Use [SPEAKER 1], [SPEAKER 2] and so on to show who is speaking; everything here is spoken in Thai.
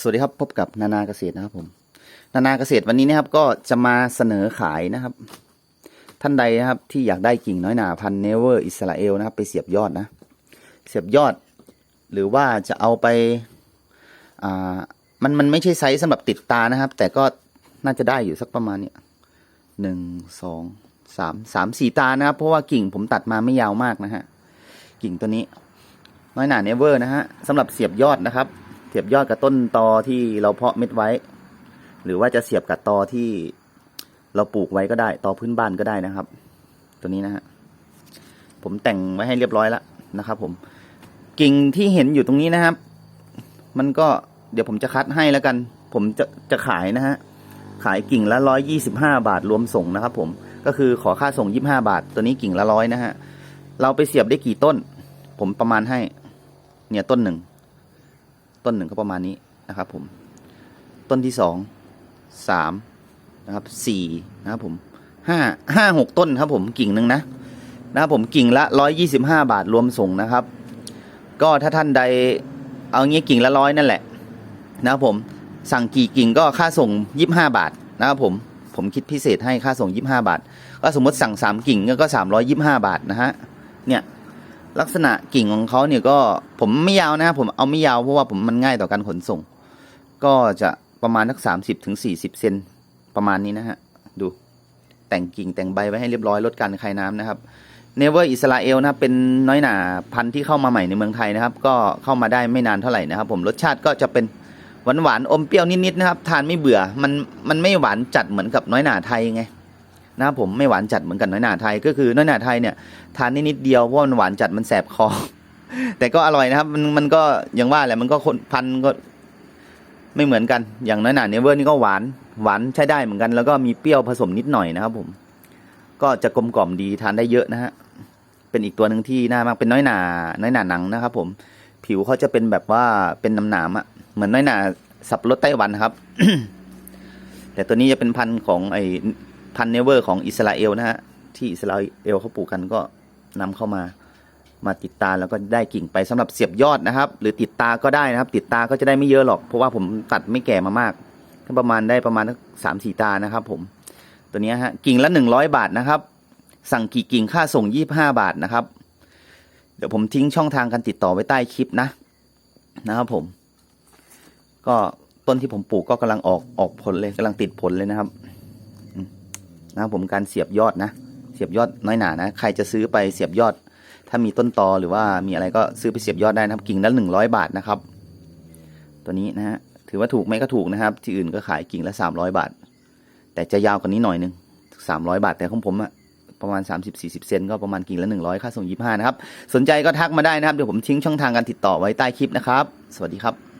[SPEAKER 1] สวัสดีครับพบกับนานาเกษตรนะครับผมนานาเกษตรวันนี้นะครับก็จะมาเสนอขายนะครับ ท่านใดนะครับที่อยากได้กิ่งน้อยหนาพันเนเวอร์อิสราเอลนะครับ ไปเสียบยอดนะ เสียบยอด หรือว่าจะเอาไปอ่ามันมันไม่ใช่ไซส์สำหรับติดตานะครับ แต่ก็น่าจะได้อยู่สักประมาณเนี้ยหนึ่งสองสามสามสี่ตานะครับ เพราะว่ากิ่งผมตัดมาไม่ยาวมากนะฮะกิ่งตัวนี้ น้อยหนาเนเวอร์นะฮะสำหรับเสียบยอดนะครับ สียบยอดกับต้นตอที่เราเพาะเม็ดไว้ หรือว่าจะเสียบกับตอที่เราปลูกไว้ก็ได้ ตอพื้นบ้านก็ได้นะครับ ตัวนี้นะฮะผมแต่งไว้ให้เรียบร้อยแล้วนะครับ ผมกิ่งที่เห็นอยู่ตรงนี้นะครับ มันก็เดี๋ยวผมจะคัดให้แล้วกัน ผมจะจะขายนะฮะขายกิ่งละร้อยยี่สิบห้าบาทรวมส่งนะครับ ผมก็คือขอค่าส่งยี่ห้าบาท ตัวนี้กิ่งละร้อยนะฮะ เราไปเสียบได้กี่ต้น ผมประมาณให้ เนี่ยต้นหนึ่ง ต้นหนึ่งก็ประมาณนี้นะครับผม ต้นที่สองสามนะครับสี่นะครับผมห้าห้าหกต้นครับผมกิ่งหนึ่งนะนะครับผมกิ่งละร้อยยี่สิบห้าบาทรวมส่งนะครับ ก็ถ้าท่านใดเอางี้กิ่งละร้อยนั่นแหละนะครับผมสั่งกี่กิ่งก็ค่าส่งยี่ห้าบาทนะครับผมผมคิดพิเศษให้ค่าส่งยี่ห้าบาท ก็สมมติสั่งสามกิ่งก็สามร้อยยี่ห้าบาทนะฮะเนี่ย ลักษณะกิ่งของเขาเนี่ยก็ผมไม่ยาวนะครับผมเอาไม่ยาวเพราะว่าผมมันง่ายต่อการขนส่ง ก็จะประมาณสักสามสิบถึงสี่สิบเซนประมาณนี้นะฮะ ดูแต่งกิ่งแต่งใบไว้ให้เรียบร้อยลดการคายน้ำนะครับเนเวอร์อิสราเอลนะครับเป็นน้อยหนาพันธุ์ที่เข้ามาใหม่ในเมืองไทยนะครับ ก็เข้ามาได้ไม่นานเท่าไหร่นะครับ ผมรสชาติก็จะเป็นหวานหวานอมเปรี้ยวนิดๆนะครับ ทานไม่เบื่อมันมันไม่หวานจัดเหมือนกับน้อยหนาไทยไง นะผมไม่หวานจัดเหมือนกับน้อยหนาไทย ก็คือน้อยหนาไทยเนี่ยทานนิดๆเดียวเพราะมันหวานจัดมันแสบคอ แต่ก็อร่อยนะครับ มันมันก็อย่างว่าแหละมันก็คนพันก็ไม่เหมือนกันอย่างน้อยหนาเนเวอร์นี่ก็หวานหวานใช้ได้เหมือนกัน แล้วก็มีเปรี้ยวผสมนิดหน่อยนะครับผม ก็จะกลมกล่อมดีทานได้เยอะนะฮะเป็นอีกตัวหนึ่งที่น่ามากเป็นน้อยหนา น้อยหนาหนังนะครับ ผม ผิวเขาจะเป็นแบบว่าเป็นน้ำหนามอะเหมือนน้อยหนาสับรดไต้หวันครับ แต่ตัวนี้จะเป็นพันธุ์ของไอ พันเนเวอร์ของอิสราเอลนะฮะที่อิสราเอลเขาปลูกกันก็นำเข้ามามาติดตาแล้วก็ได้กิ่งไปสำหรับเสียบยอดนะครับ หรือติดตาก็ได้นะครับ ติดตาก็จะได้ไม่เยอะหรอกเพราะว่าผมตัดไม่แก่มามากก็ประมาณได้ประมาณสามสี่ตานะครับ ผม ตัวนี้ฮะกิ่งละหนึ่งร้อยบาทนะครับ สั่งกี่กิ่งค่าส่งยี่บห้าบาทนะครับ เดี๋ยวผมทิ้งช่องทางการติดต่อไว้ใต้คลิปนะนะครับ ผม ก็ต้นที่ผมปลูกก็กำลังออกออกผลเลยกำลังติดผลเลยนะครับ นะผมการเสียบยอดนะ เสียบยอดน้อยหนานะ ใครจะซื้อไปเสียบยอด ถ้ามีต้นตอหรือว่ามีอะไรก็ซื้อไปเสียบยอดได้นะครับ กิ่งละหนึ่งร้อยบาทนะครับ ตัวนี้นะฮะถือว่าถูกไหมก็ถูกนะครับ ที่อื่นก็ขายกิ่งละสามร้อยบาท แต่จะยาวกว่านี้หน่อยหนึงสามร้อยบาทแต่ของผมอะประมาณ 30-40 เซนก็ประมาณกิ่งละ 100 ค่าส่ง 25 นะครับ สนใจก็ทักมาได้นะครับ เดี๋ยวผมทิ้งช่องทางการติดต่อไว้ใต้คลิปนะครับ สวัสดีครับ